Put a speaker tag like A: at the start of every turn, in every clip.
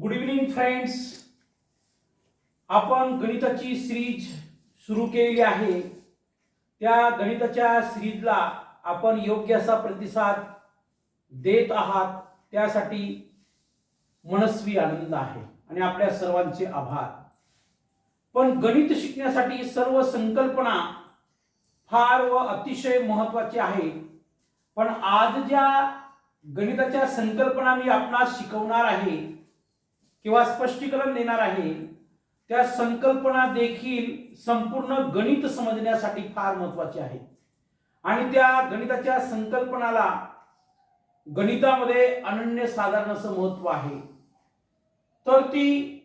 A: Good evening friends आपण गणिताची series सुरू केलेली आहे. त्या गणिताच्या सिरीजला आपण योग्य असा प्रतिसाद देत आहात त्यासाठी मनस्वी आनंद आहे आणि आपल्या सर्वांचे आभार. पण गणित शिकण्यासाठी सर्व संकल्पना फार व अतिशय महत्वाची आहे. पण आज ज्या गणिताच्या संकल्पना मी आपणास शिकवणार आहे किंवा स्पष्टीकरण देणार आहे त्या संकल्पना देखील संपूर्ण गणित समजण्यासाठी फार महत्त्वाचे आहे आणि त्या गणिताच्या संकल्पनाला गणितामध्ये अनन्य साधारण असं महत्त्व आहे. तर ती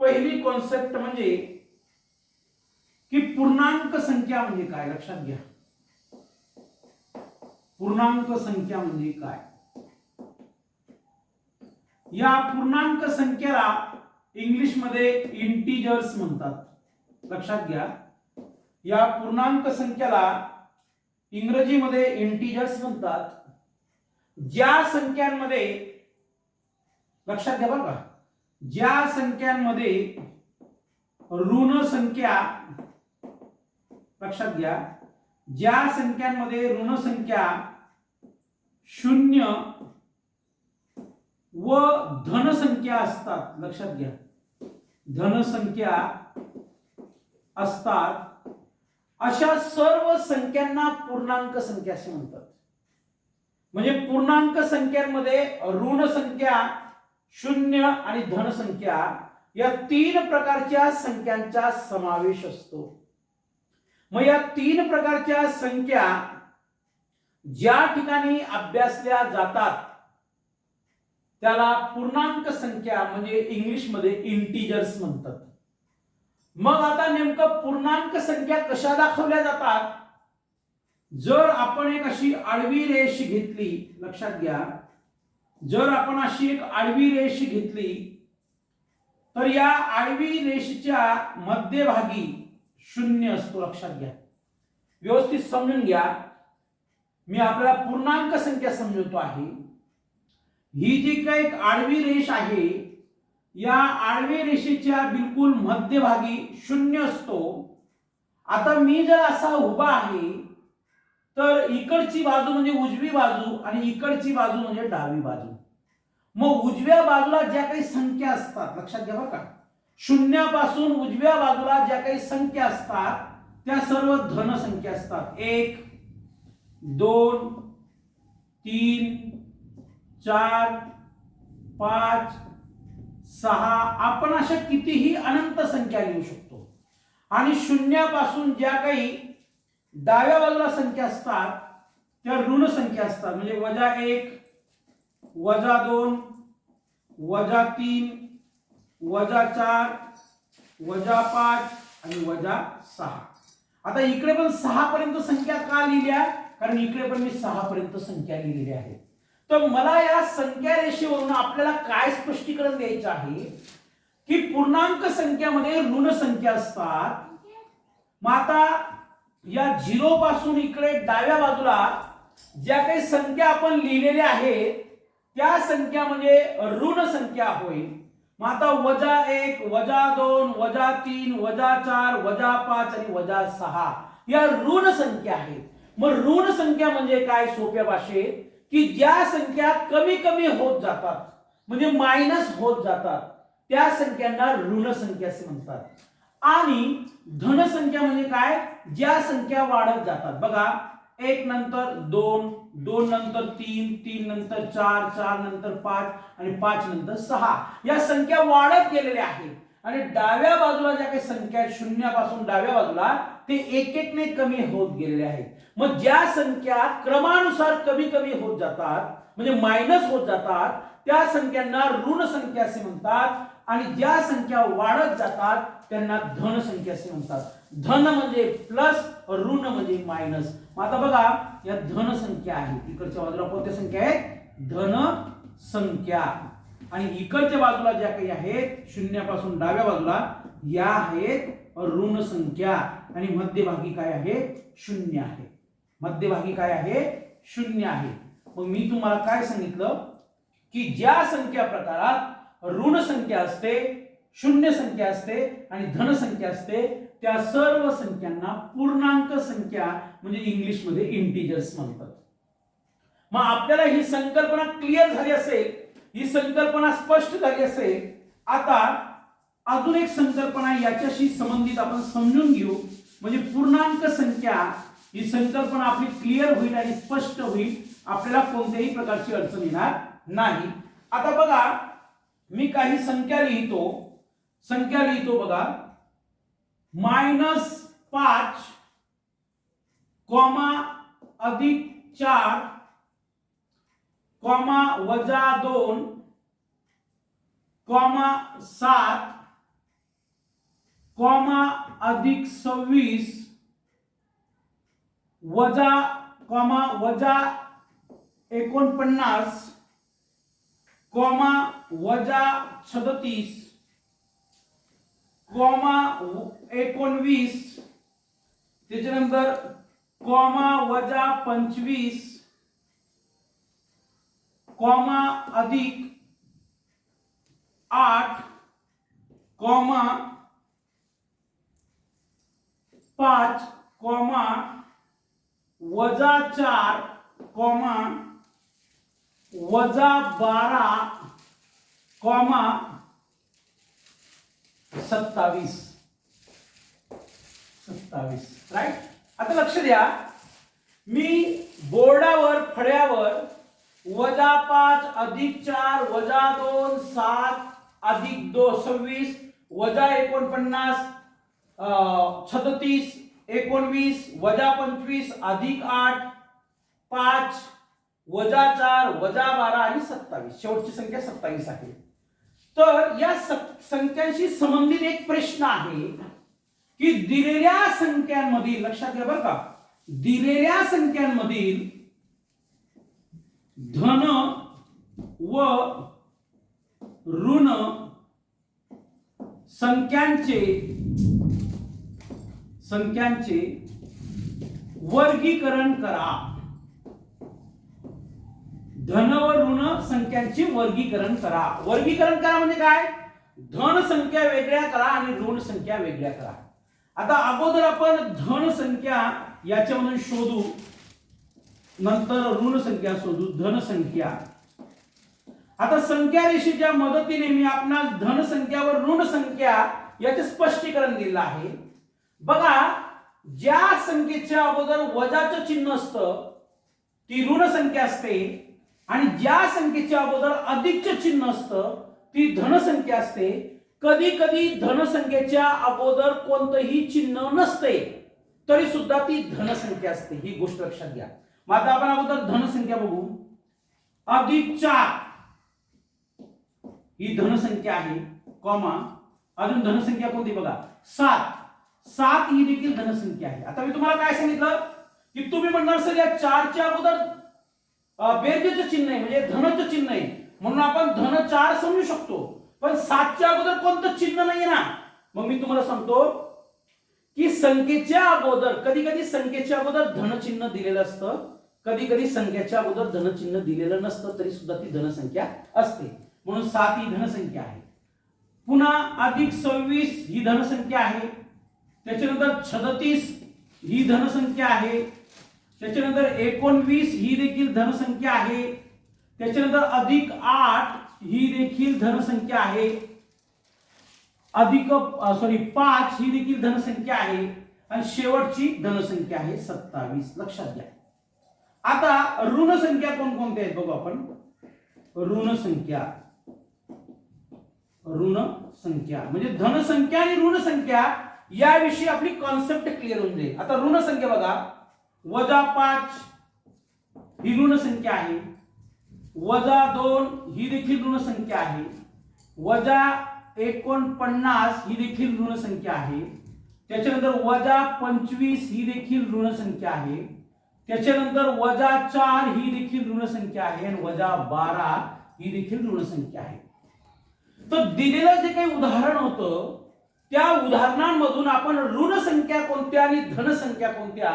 A: पहिली कॉन्सेप्ट म्हणजे की पूर्णांक संख्या म्हणजे काय? लक्षात घ्या. पूर्णांक संख्या म्हणजे काय? या पूर्णांक संख्येला इंग्लिशमध्ये इंटिजर्स म्हणतात. लक्षात घ्या. या पूर्णांक संख्येला इंग्रजीमध्ये इंटिजर्स म्हणतात. ज्या संख्यांमध्ये लक्षात घ्या बरं का. ज्या संख्यांमध्ये ऋण संख्या लक्षात घ्या. ज्या संख्यांमध्ये ऋण संख्या शून्य व धनसंख्या असतात. लक्षात घ्या. धनसंख्या असतात. अशा सर्व संख्यांना पूर्णांक संख्या असे म्हणतात. म्हणजे पूर्णांक संख्यांमध्ये ऋण संख्या शून्य आणि धनसंख्या या तीन प्रकारच्या संख्यांचा समावेश असतो. मग या तीन प्रकारच्या संख्या ज्या ठिकाणी अभ्यासल्या जातात त्याला पूर्णांक संख्या म्हणजे इंग्लिशमध्ये इंटिजर्स म्हणतात. मग आता नेमकं पूर्णांक संख्या कशा दाखवल्या जातात? जर आपण एक अशी आडवी रेष घेतली लक्षात घ्या. जर आपण अशी एक आडवी रेष घेतली तर या आडवी रेषेच्या मध्यभागी शून्य असतो लक्षात घ्या. व्यवस्थित समजून घ्या. मी आपल्याला पूर्णांक संख्या समजवतो आहे. ही जी काही एक आडवी रेष आहे या आडवी रेषेच्या बिलकुल मध्यभागी शून्य असतो. आता मी जर असा उभा आहे तर इकडची बाजू म्हणजे उजवी बाजू आणि इकडची बाजू म्हणजे डावी बाजू. मग उजव्या बाजूला ज्या काही संख्या असतात लक्षात घ्या बरं का शून्यापासून उजव्या बाजूला ज्या काही संख्या असतात त्या सर्व धन संख्या असतात. एक दोन तीन चार पाच सहा आपण अशा कितीही अनंत संख्या लिहू शकतो. आणि शून्यापासून ज्या काही डाव्या बाजूला संख्या असतात त्या ऋण संख्या असतात. म्हणजे वजा एक वजा दोन वजा तीन वजा चार वजा पाच आणि वजा सहा. आता इकडे पण सहा पर्यंत संख्या का लिहिल्या? कारण इकडे पण मी सहा पर्यंत संख्या लिहिलेली आहे. तर मला या संख्या रेषेवरून आपल्याला काय स्पष्टीकरण द्यायचं आहे? की पूर्णांक संख्यामध्ये ऋण संख्या असतात. मग आता या झिरो पासून इकडे डाव्या बाजूला ज्या काही संख्या आपण लिहिलेल्या आहेत त्या संख्या म्हणजे ऋण संख्या होईल. मग आता वजा एक वजा दोन वजा तीन वजा चार वजा पाच आणि वजा सहा या ऋण संख्या आहेत. मग ऋण संख्या म्हणजे काय सोप्या भाषेत? की ज्या संख्या कमी कमी होत जातात म्हणजे मायनस होत जातात त्या संख्यांना ऋण संख्या असे म्हणतात. आणि धनसंख्या म्हणजे काय? ज्या संख्या वाढत जातात. बघा एक नंतर दोन दोन नंतर तीन तीन नंतर चार चार नंतर पाच आणि पाच नंतर सहा. या संख्या वाढत गेलेल्या आहेत. आणि डाव्या बाजूला ज्या काही संख्या शून्यापासून डाव्या बाजूला ते एक एकने कमी होत गेलेले आहेत. मग ज्या संख्या क्रमानुसार कमी कमी होत जातात म्हणजे मायनस होत जातात त्या संख्यांना ऋण संख्या असे म्हणतात आणि ज्या संख्या वाढत जातात त्यांना धन संख्या असे म्हणतात. धन म्हणजे प्लस ऋण म्हणजे मायनस मग आता बघा या धन संख्या आहेत इकडच्या बाजूला कोणत्या संख्या आहेत? धन संख्या. आणि इकडच्या बाजूला ज्या काही आहेत शून्यापासून डाव्या बाजूला या आहेत ऋण संख्या आणि मध्यभागी काय आहे? शून्य आहे. मध्यभागी काय आहे? शून्य आहे. मग मी तुम्हाला काय सांगितलं? की ज्या संख्या प्रकारात ऋण संख्या असते शून्य संख्या असते आणि धन संख्या असते त्या सर्व संख्यांना पूर्णांक संख्या म्हणजे इंग्लिशमध्ये इंटिजर्स म्हणतात. मग आपल्याला ही संकल्पना क्लिअर झाली असेल ही संकल्पना स्पष्ट झाली असेल आता अजून एक संकल्पना याच्याशी संबंधित आपण समजून घेऊ. म्हणजे पूर्णांक संख्या ही संकल्पना आपली क्लिअर होईल आणि स्पष्ट होईल. आपल्याला कोणत्याही प्रकारची अडचण येणार नाही. आता बघा मी काही संख्या लिहितो. संख्या लिहितो बघा. मायनस पाच कॉमा अधिक चार कॉमा वजा दोन कॉमा सात कॉमा अधिक सव्वीस वजा कॉमा वजा एकोणपन्नास कॉमा वजा सदतीस कॉमा एकोणवीस त्याच्यानंतर कॉमा वजा पंचवीस कॉमा अधिक आठ कॉमा पाच कॉमा वजा चार कॉमा वजा बारा कॉमा सत्तावीस. सत्तावीस राईट आता लक्ष द्या. मी बोर्डावर फळ्यावर वजा पाच अधिक चार वजा दोन सात अधिक दो सव्वीस वजा एकोणपन्नास छत्तीस एकोणवीस वजा पंचवीस अधिक आठ पाच वजा चार वजा बारा आणि सत्तावीस. शेवटची संख्या सत्तावीस आहे. तर या स- संख्यांशी संबंधित एक प्रश्न आहे की दिलेल्या संख्यांमधील लक्षात घ्या बरं का दिलेल्या संख्यांमधील धन व ऋण संख्यांचे संख्यांचे वर्गीकरण करा. धन व ऋण संख्यांचे वर्गीकरण करा. वर्गीकरण करा म्हणजे काय? धन संख्या वेगळ्या करा आणि ऋण संख्या वेगळ्या करा. आता अगोदर आपण धन संख्या याच्यामधून शोधू. नंतर ऋण संख्या शोधू धन संख्या. आता संख्या रेषेच्या मदतीने मी आपणास धन संख्या व ऋण संख्या याचे स्पष्टीकरण दिलं आहे. बघा ज्या संख्येच्या अगोदर वजाचं चिन्ह असतं ती ऋण संख्या असते. आणि ज्या संख्येच्या अगोदर अधिकचं चिन्ह असतं ती धनसंख्या असते. कधी कधी धनसंख्येच्या अगोदर कोणतंही चिन्ह नसते तरी सुद्धा ती धनसंख्या असते. ही गोष्ट लक्षात घ्या. मग आता आपण अगोदर धनसंख्या बघू. अधिक चार ही धनसंख्या आहे कॉमा. अजून धनसंख्या कोणती बघा? सात. सात ही देखील धनसंख्या आहे. आता मी तुम्हाला काय सांगितलं? की तुम्ही म्हणणार सर या चारच्या अगोदर बेरजेचं चिन्ह आहे म्हणजे धनचं चिन्ह आहे. म्हणून आपण धन चार समजू शकतो. पण सातच्या अगोदर कोणतं चिन्ह नाहीये ना? मग मी तुम्हाला सांगतो की संख्येच्या अगोदर कधी कधी संख्येच्या अगोदर धनचिन्ह दिलेलं असतं. कधी कधी संख्येच्या अगोदर धनचिन्ह दिलेलं नसतं तरी सुद्धा ती धनसंख्या असते. म्हणून सात ही धनसंख्या आहे. पुन्हा अधिक सव्वीस ही धनसंख्या आहे. त्याच्यानंतर छदतीस ही धनसंख्या आहे. त्याच्यानंतर एकोणवीस ही देखील धनसंख्या आहे. त्याच्यानंतर अधिक आठ ही देखील धनसंख्या आहे. अधिक सॉरी पाच ही देखील धनसंख्या आहे. आणि शेवटची धनसंख्या आहे सत्तावीस. लक्षात घ्या. आता ऋण संख्या कोणकोणत्या आहेत बघू आपण. ऋण संख्या ऋण संख्या म्हणजे धनसंख्या आणि ऋण संख्या याविषयी आपली कॉन्सेप्ट क्लिअर होऊन जाईल. आता ऋण संख्या बघा. वजा पाच ही ऋण संख्या आहे. वजा दोन ही देखील ऋण संख्या आहे. वजा एकोणपन्नास ही देखील ऋण संख्या आहे. त्याच्यानंतर वजा पंचवीस ही देखील ऋण संख्या आहे. त्याच्यानंतर वजा चार ही देखील ऋण संख्या आहे आणि वजा बारा ही देखील ऋण संख्या आहे. तर दिलेलं जे काही उदाहरण होतं त्या उदाहरणांमधून आपण ऋण संख्या कोणत्या आणि धनसंख्या कोणत्या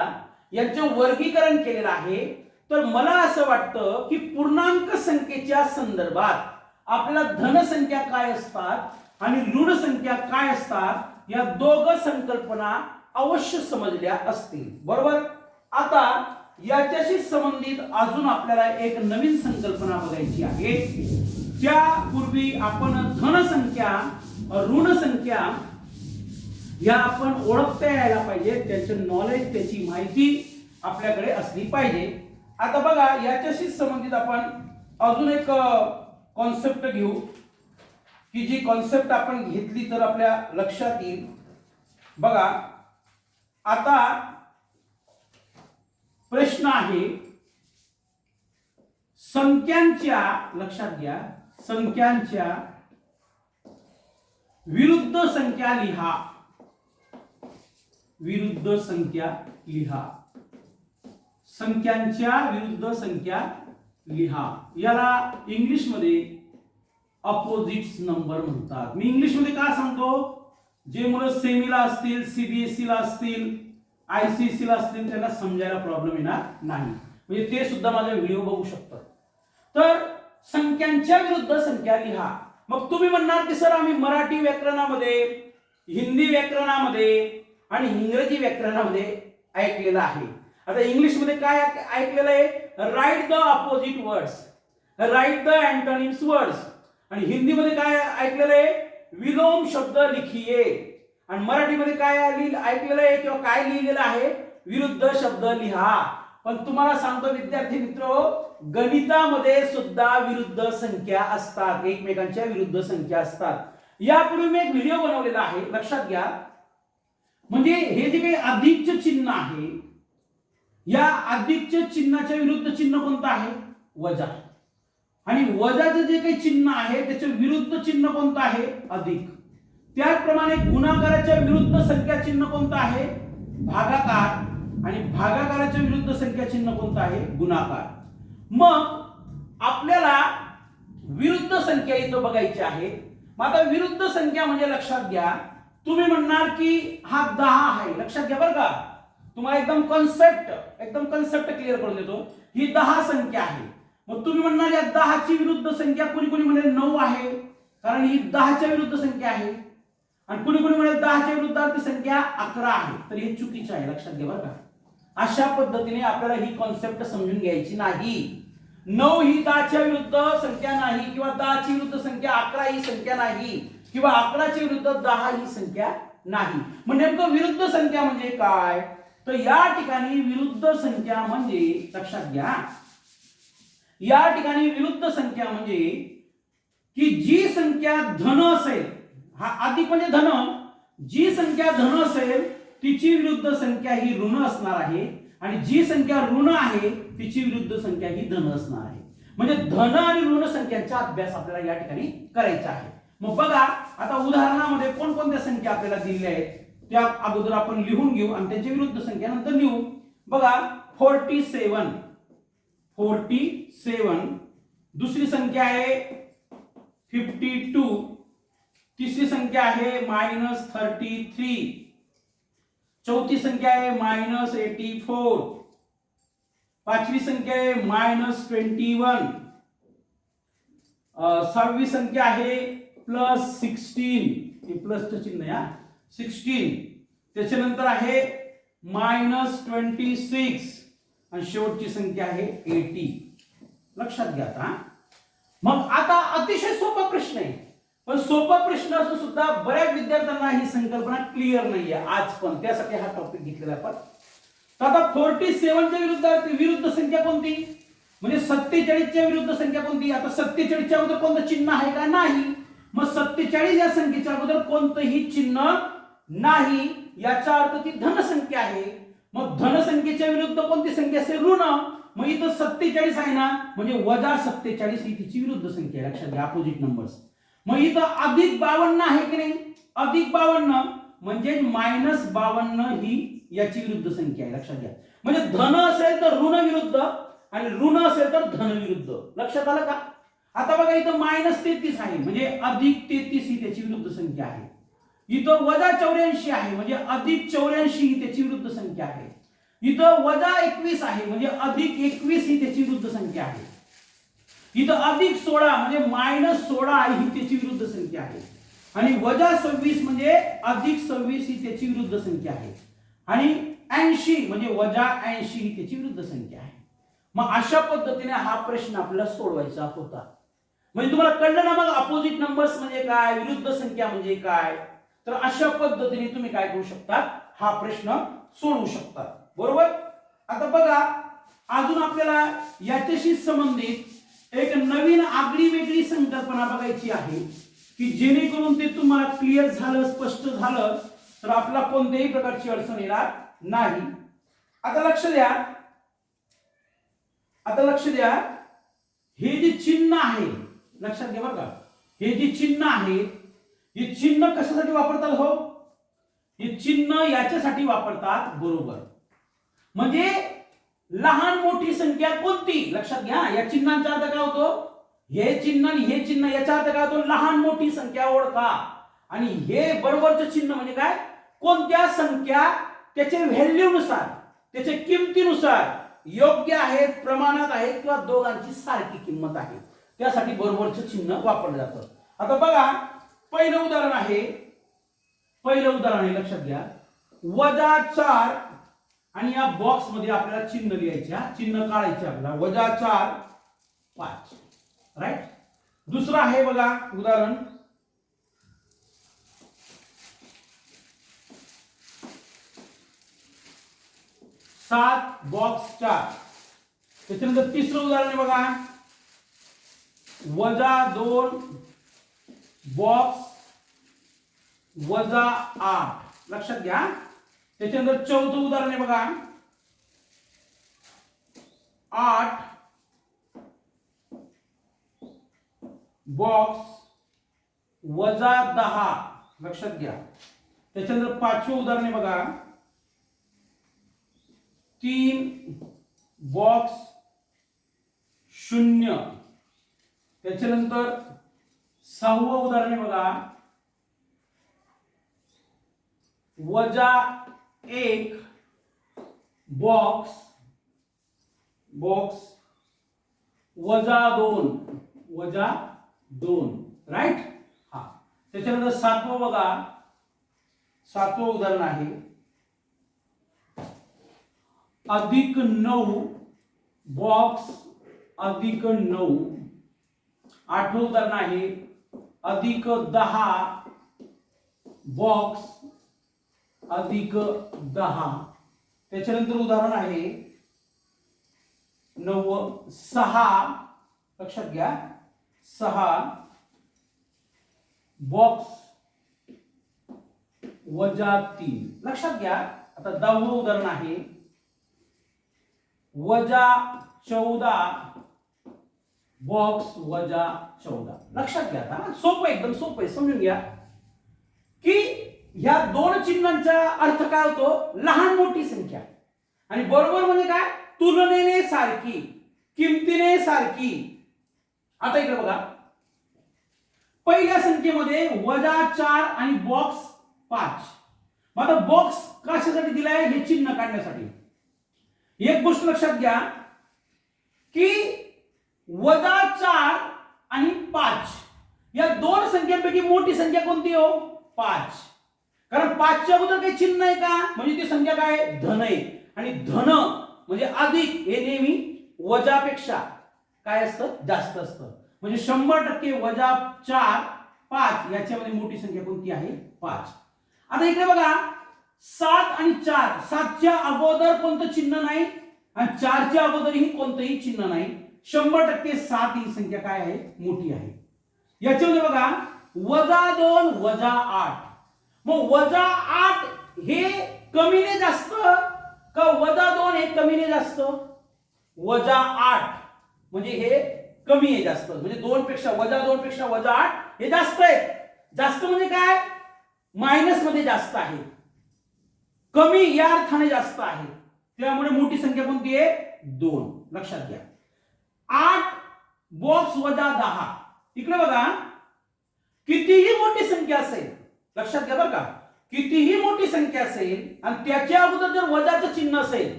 A: यांचं वर्गीकरण केलेलं आहे. तर मला असं वाटतं की पूर्णांक संख्येच्या संदर्भात आपल्याला धनसंख्या काय असतात आणि ऋण संख्या काय असतात या दोघ संकल्पना अवश्य समजल्या असतील. बरोबर? आता याच्याशी संबंधित अजून आपल्याला एक नवीन संकल्पना बघायची आहे. त्यापूर्वी आपण धनसंख्या ऋण संख्या या आपण ओळखता यायला पाहिजे त्याचं नॉलेज त्याची माहिती आपल्याकडे असली पाहिजे. आता बघा याच्याशी संबंधित आपण अजून एक कॉन्सेप्ट घेऊ. की जी कॉन्सेप्ट आपण घेतली तर आपल्या लक्षात येईल. बघा आता प्रश्न आहे संख्यांच्या लक्षात घ्या संख्यांच्या विरुद्ध संख्या लिहा. विरुद्ध संख्या लिहा. संख्यांच्या विरुद्ध संख्या लिहा. याला इंग्लिशमध्ये अपोजिट्स नंबर म्हणतात. मी इंग्लिशमध्ये का सांगतो? जे मुलं सेमीला असतील सीबीएसई ला असतील आयसीएसई ला असतील त्यांना समजायला प्रॉब्लेम येणार नाही. म्हणजे ते सुद्धा माझा व्हिडिओ बघू शकतात. तर संख्यांच्या विरुद्ध संख्या लिहा. मग तुम्ही म्हणणार की सर आम्ही मराठी व्याकरणामध्ये हिंदी व्याकरणामध्ये आणि इंग्रजी व्याकरणामध्ये ऐकलेलं आहे. आता इंग्लिशमध्ये काय ऐकलेलं आहे? Right the opposite words right the antonyms words आणि हिंदीमध्ये काय ऐकलेलं आहे? विलोम शब्द लिखिये. आणि मराठीमध्ये काय ऐकलेलं आहे किंवा काय लिहिलेलं आहे? विरुद्ध शब्द लिहा. पण तुम्हाला सांगतो विद्यार्थी मित्र गणितामध्ये सुद्धा विरुद्ध संख्या असतात. एकमेकांच्या विरुद्ध संख्या असतात. यापूर्वी मी एक व्हिडिओ बनवलेला आहे. लक्षात घ्या. म्हणजे हे जे काही अधिकच चिन्ह आहे या अधिकच चिन्हाच्या विरुद्ध चिन्ह कोणतं आहे? वजा. आणि वजाचं जे काही चिन्ह आहे त्याच्या विरुद्ध चिन्ह कोणतं आहे? अधिक. त्याचप्रमाणे गुणाकाराच्या विरुद्ध संख्या चिन्ह कोणतं आहे? भागाकार. आणि भागाकाराच्या विरुद्ध संख्या चिन्ह कोणतं आहे? गुणाकार. मग आपल्याला विरुद्ध संख्या इथं बघायची आहे. मग आता विरुद्ध संख्या म्हणजे लक्षात घ्या. तुम्ही म्हणणार की हा दहा आहे. लक्षात घ्या बरं का. तुम्हाला एकदम कॉन्सेप्ट एकदम कन्सेप्ट क्लिअर करून देतो. ही दहा संख्या आहे. मग तुम्ही म्हणणार या दहाची विरुद्ध संख्या कोणी कोणी म्हणेल नऊ आहे. कारण ही दहाच्या विरुद्ध संख्या आहे. आणि कुणी कुणी म्हणेल दहाच्या विरुद्ध संख्या अकरा आहे. तर हे चुकीचं आहे. लक्षात घ्या बरं का. अशा पद्धतीने आपल्याला ही कॉन्सेप्ट समजून घ्यायची नाही. नऊ ही दहाच्या विरुद्ध संख्या नाही किंवा दहाची विरुद्ध संख्या अकरा ही संख्या नाही. किंवा अकराच्या विरुद्ध दहा ही संख्या नाही. मग नेमकं विरुद्ध संख्या म्हणजे काय? तर या ठिकाणी विरुद्ध संख्या म्हणजे लक्षात घ्या. या ठिकाणी विरुद्ध संख्या म्हणजे की जी संख्या धन असेल हा अधिक म्हणजे धन जी संख्या धन असेल तिची विरुद्ध संख्या ही ऋण असणार आहे. आणि जी संख्या ऋण आहे तिची विरुद्ध संख्या ही धन असणार आहे. म्हणजे धन आणि ऋण संख्यांचा अभ्यास आपल्याला या ठिकाणी करायचा आहे. मग बघा आता उदाहरणामध्ये कोणकोणत्या संख्या आपल्याला दिलेल्या आहेत? त्या अगोदर आपण लिहून घेऊ आणि त्याची विरुद्ध संख्या नंतर लिहू. बघा फोर्टी सेवन फोर्टी सेवन दुसरी संख्या आहे फिफ्टी टू तिसरी संख्या आहे मायनस थर्टी थ्री चौथी संख्या आहे मायनस एटी फोर पाचवी संख्या आहे मायनस ट्वेंटी वन सहावी संख्या आहे प्लस सिक्स्टीन. हे प्लसचं चिन्ह या सिक्स्टीन. त्याच्यानंतर आहे मायनस ट्वेंटी सिक्स. आणि शेवटची संख्या आहे एटी. लक्षात घ्या आता मग आता अतिशय सोपा प्रश्न आहे. पण सोपा प्रश्न असून सुद्धा बऱ्याच विद्यार्थ्यांना ही संकल्पना क्लिअर नाहीये आज पण. त्यासाठी हा टॉपिक घेतलेला आपण. तर आता फोर्टी सेव्हनच्या विरुद्ध विरुद्ध संख्या कोणती? म्हणजे सत्तेचाळीसच्या विरुद्ध संख्या कोणती? आता सत्तेचाळीसच्या अगोदर कोणतं चिन्ह आहे का? नाही. मग सत्तेचाळीस या संख्येच्या अगोदर कोणतंही चिन्ह नाही याचा अर्थ ती धनसंख्या आहे. मग धनसंख्येच्या विरुद्ध कोणती संख्या असेल? ऋण. मग इथं सत्तेचाळीस आहे ना म्हणजे वजा सत्तेचाळीस ही तिची विरुद्ध संख्या आहे. लक्षात घ्या अपोजिट नंबर्स मग इथं अधिक बावन्न आहे की नाही? अधिक बावन्न म्हणजे मायनस बावन्न ही याची विरुद्ध संख्या आहे. लक्षात घ्या. म्हणजे धन असेल तर ऋण विरुद्ध आणि ऋण असेल तर धन विरुद्ध. लक्षात आलं का? आता बघा इथं मायनस तेहतीस आहे म्हणजे अधिक तेहतीस ही त्याची विरुद्ध संख्या आहे. इथं वजा चौऱ्याऐंशी आहे म्हणजे अधिक चौऱ्याऐंशी ही त्याची विरुद्ध संख्या आहे. इथं वजा एकवीस आहे म्हणजे अधिक एकवीस ही त्याची विरुद्ध संख्या आहे. इथं अधिक सोळा म्हणजे मायनस सोळा ही त्याची विरुद्ध संख्या आहे. आणि वजा सव्वीस म्हणजे अधिक सव्वीस ही त्याची विरुद्ध संख्या आहे. आणि ऐंशी म्हणजे वजा ऐंशी ही त्याची विरुद्ध संख्या आहे. मग अशा पद्धतीने हा प्रश्न आपल्याला सोडवायचा होता. म्हणजे तुम्हाला कळलं ना मग अपोजिट नंबर्स म्हणजे काय विरुद्ध संख्या म्हणजे काय? तर अशा पद्धतीने तुम्ही काय करू शकता हा प्रश्न सोडवू शकता बरोबर? आता बघा अजून आपल्याला याच्याशी संबंधित एक नवीन आगळी वेगळी संकल्पना बघायची आहे की जेणेकरून ते तुम्हाला क्लिअर झालं स्पष्ट झालं तर आपला कोणत्याही प्रकारची अडचण येणार नाही. आता लक्ष द्या. आता लक्ष द्या. हे जे चिन्ह आहे लक्षात घ्या बरं का. हे जे चिन्ह आहे हे चिन्ह कशासाठी वापरतात हो? हे चिन्ह याच्यासाठी वापरतात बरोबर. म्हणजे लहान मोठी संख्या कोणती? लक्षात घ्या या चिन्हांचा अर्थ काय होतो? हे चिन्ह आणि हे चिन्ह याचा अर्थ काय होतो? लहान मोठी संख्या ओळखा. आणि हे बरोबरचं चिन्ह म्हणजे काय? कोणत्या संख्या त्याचे व्हॅल्यूनुसार त्याच्या किमतीनुसार योग्य आहेत प्रमाणात आहेत किंवा दोघांची सारखी किंमत आहे. त्यासाठी बरोबरचं चिन्ह वापरलं जातं. आता बघा पहिलं उदाहरण आहे. पहिलं उदाहरण आहे लक्षात घ्या. वजा चार आणि या बॉक्समध्ये आपल्याला चिन्ह लिहायचे चिन्ह काढायचे आपल्याला. वजा चार पाच. राईट दुसरं आहे बघा उदाहरण. सात बॉक्स चार. त्याच्यानंतर तिसरं उदाहरण आहे बघा. वजा दोन बॉक्स, वजा आठ. लक्षात घ्या. चौथं उदाहरण बघा. आठ बॉक्स, वजा दहा. लक्षात घ्या. त्याच्यानंतर पाचवं उदाहरण आहे बघा. तीन बॉक्स, शून्य. त्याच्यानंतर सहावं उदाहरण बघा. वजा एक बॉक्स बॉक्स वजा दोन वजा दोन राईट हा. त्याच्यानंतर सातवं बघा. सातवं उदाहरण आहे. अधिक नऊ बॉक्स अधिक नऊ आठवं उदाहरण आहे अधिक दहा बॉक्स अधिक दहा. त्याच्यानंतर उदाहरण आहे. नव सहा. लक्षात घ्या. सहा बॉक्स वजा तीन. लक्षात घ्या. आता दहावं उदाहरण आहे. वजा चौदा बॉक्स वजा चौदा. लक्षात घ्या आता सोपं एकदम सोपं आहे समजून घ्या. की ह्या दोन चिन्हांचा अर्थ काय होतो? लहान मोठी संख्या. आणि बरोबर म्हणजे काय? तुलनेने सारखी किमतीने सारखी. आता इकडे बघा. पहिल्या संख्येमध्ये वजा चार आणि बॉक्स पाच. मग आता बॉक्स कशासाठी दिलाय? हे चिन्ह काढण्यासाठी. एक गोष्ट लक्षात घ्या की वजा चार आणि पाच. या दोन संख्यांपैकी मोठी संख्या कोणती हो? पाच. कारण पाचच्या अगोदर काही चिन्ह आहे का? म्हणजे ती संख्या काय? आहे? धन आहे. आणि धन म्हणजे अधिक हे नेहमी वजापेक्षा काय असतं? जास्त असतं. म्हणजे शंभर टक्के वजा चार पाच याच्यामध्ये मोठी संख्या कोणती आहे? पाच. आता इकडे बघा. सात आणि चार. सातच्या अगोदर कोणतं चिन्ह नाही आणि चारच्या अगोदरही कोणतंही चिन्ह नाही. शंभर टक्के सात ही संख्या काय आहे? मोठी आहे. याच्यामध्ये बघा वजा दोन वजा आठ. मग वजा आठ हे कमीने जास्त का वजा दोन हे कमीने जास्त? वजा आठ म्हणजे हे कमी आहे जास्त. म्हणजे दोन पेक्षा वजा दोन पेक्षा वजा आठ हे जास्त आहे. जास्त म्हणजे काय? मायनसमध्ये जास्त आहे. कमी या अर्थाने जास्त आहे. त्यामुळे मोठी संख्या कोणती आहे? दोन. लक्षात घ्या. आठ बॉक्स वजा दहा. इकडे बघा कितीही मोठी संख्या असेल लक्षात घ्या बरं का. कितीही मोठी संख्या असेल आणि त्याच्या अगोदर जर वजाचं चिन्ह असेल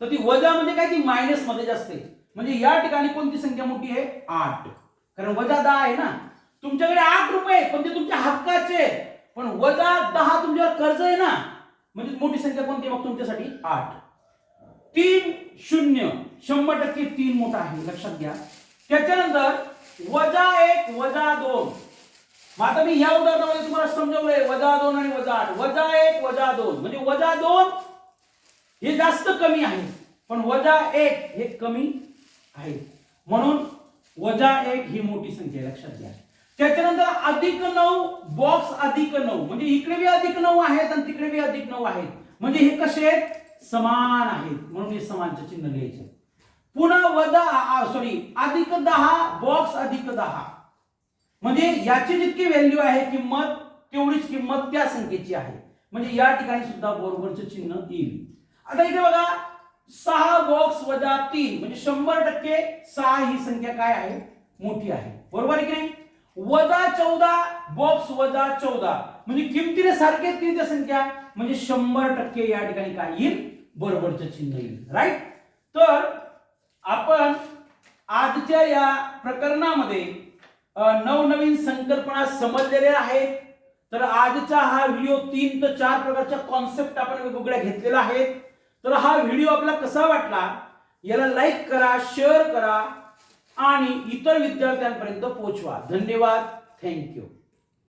A: तर ती वजा म्हणजे काय? ती मायनसमध्ये असते म्हणजे या ठिकाणी कोणती संख्या मोठी आहे? आठ. कारण वजा दहा आहे ना. तुमच्याकडे आठ रुपये पण ते तुमच्या हक्काचे पण वजा दहा तुमच्यावर कर्ज आहे ना. म्हणजे मोठी संख्या कोणती मग तुमच्यासाठी आठ. तीन शून्य शंभर टक्के तीन मोठा आहे लक्षात घ्या. त्याच्यानंतर वजा एक वजा दोन. मग आता मी या उदाहरणामध्ये तुम्हाला समजवलंय वजा दोन आणि वजा आठ. वजा एक वजा दोन. म्हणजे वजा दोन हे जास्त कमी आहे पण वजा एक हे कमी आहे. म्हणून वजा एक ही मोठी संख्या लक्षात घ्या. त्याच्यानंतर अधिक नऊ बॉक्स अधिक नऊ. म्हणजे इकडे बी अधिक नऊ आहेत आणि तिकडे बी अधिक नऊ आहेत. म्हणजे हे कसे आहेत? समान आहेत. म्हणून हे समानचे चिन्ह लिहायचे. पुन्हा वजा सॉरी अधिक दहा बॉक्स अधिक दहा. म्हणजे याची जितकी व्हॅल्यू आहे किंमत तेवढीच किंमत त्या संख्येची आहे. म्हणजे या ठिकाणी सुद्धा बरोबरचं चिन्ह येईल. आता इथे बघा सहा बॉक्स वजा तीन म्हणजे शंभर टक्के सहा ही संख्या काय आहे? मोठी आहे. बरोबर आहे की नाही? वजा चौदा बॉक्स वजा चौदा. म्हणजे किमतीने सारखे तीन त्या संख्या. म्हणजे शंभर टक्के या ठिकाणी काय येईल? बरोबरचं चिन्ह येईल. राईट तर आपण आजच्या या प्रकरणामध्ये नवनवीन संकल्पना समजलेल्या आहेत. तर आजचा हा व्हिडिओ तीन ते चार प्रकारच्या कॉन्सेप्ट आपण वेगवेगळ्या घेतलेल्या आहेत तर हा व्हिडिओ आपला कसा वाटला? याला लाईक करा शेअर करा आणि इतर विद्यार्थ्यांपर्यंत पोहोचवा. धन्यवाद. थँक्यू